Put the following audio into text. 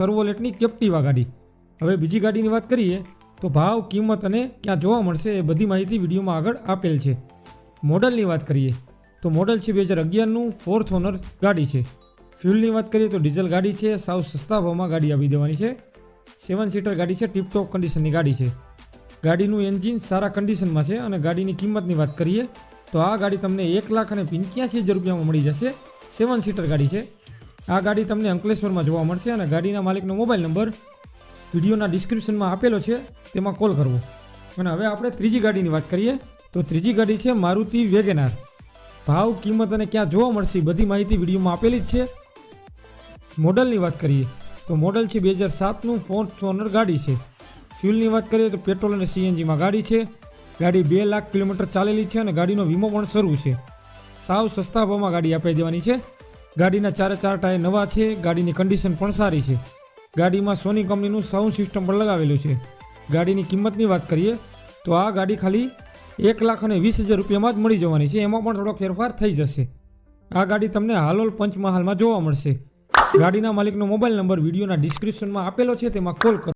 સર્વોલેટની કેપ્ટિવા ગાડી. હવે બીજી ગાડીની વાત કરીએ, તો ભાવ, કિંમત અને ક્યાં જોવા મળશે એ બધી માહિતી વિડીયોમાં આગળ આપેલ છે. મોડલની વાત કરીએ, તો મોડલ છે બે હજાર અગિયારનું ફોર્થ ઓનર ગાડી છે. ફ્યુલની વાત કરીએ તો ડીઝલ ગાડી છે, સાવ સસ્તા ભાવમાં ગાડી આપી દેવાની છે. સેવન સીટર ગાડી છે ટીપટોપ કન્ડિશનની ગાડી છે. ગાડીનું એન્જિન સારા કન્ડિશનમાં છે અને ગાડીની કિંમતની વાત કરીએ, તો આ ગાડી તમને એક લાખ અને પંચ્યાસી હજાર રૂપિયામાં મળી જશે. સેવન સીટર ગાડી છે. આ ગાડી તમને અંકલેશ્વરમાં જોવા મળશે અને ગાડીના માલિકનો મોબાઈલ નંબર વિડીયોના ડિસ્ક્રિપ્શનમાં આપેલો છે, તેમાં કોલ કરવો. અને હવે આપણે ત્રીજી ગાડીની વાત કરીએ, તો ત્રીજી ગાડી છે મારુતિ વેગેનાર. ભાવ, કિંમત અને ક્યાં જોવા મળશે બધી માહિતી વિડીયોમાં આપેલી જ છે. મોડલની વાત કરીએ, તો મોડલ છે બે હજાર સાતનું ફોર્થ ઓનર ગાડી છે. ફ્યુલની વાત કરીએ તો પેટ્રોલ અને સીએનજીમાં ગાડી છે. ગાડી બે લાખ કિલોમીટર ચાલેલી છે અને ગાડીનો વીમો પણ શરૂ છે. સાવ સસ્તા ભાવમાં ગાડી આપી દેવાની છે. ગાડીના ચારે ચાર ટાયર નવા છે, ગાડીની કન્ડિશન પણ સારી છે. ગાડીમાં સોની કંપનીનું સાઉન્ડ સિસ્ટમ પણ લગાવેલું છે. ગાડીની કિંમતની વાત કરીએ, તો આ ગાડી ખાલી એક લાખ અને વીસ હજાર રૂપિયામાં જ મળી જવાની છે, એમાં પણ થોડોક ફેરફાર થઈ જશે. આ ગાડી તમને હાલોલ પંચમહાલમાં જોવા મળશે. ગાડીના માલિકનો મોબાઈલ નંબર વિડીયોના ડિસ્ક્રિપ્શનમાં આપેલો છે, તેમાં કોલ કરો.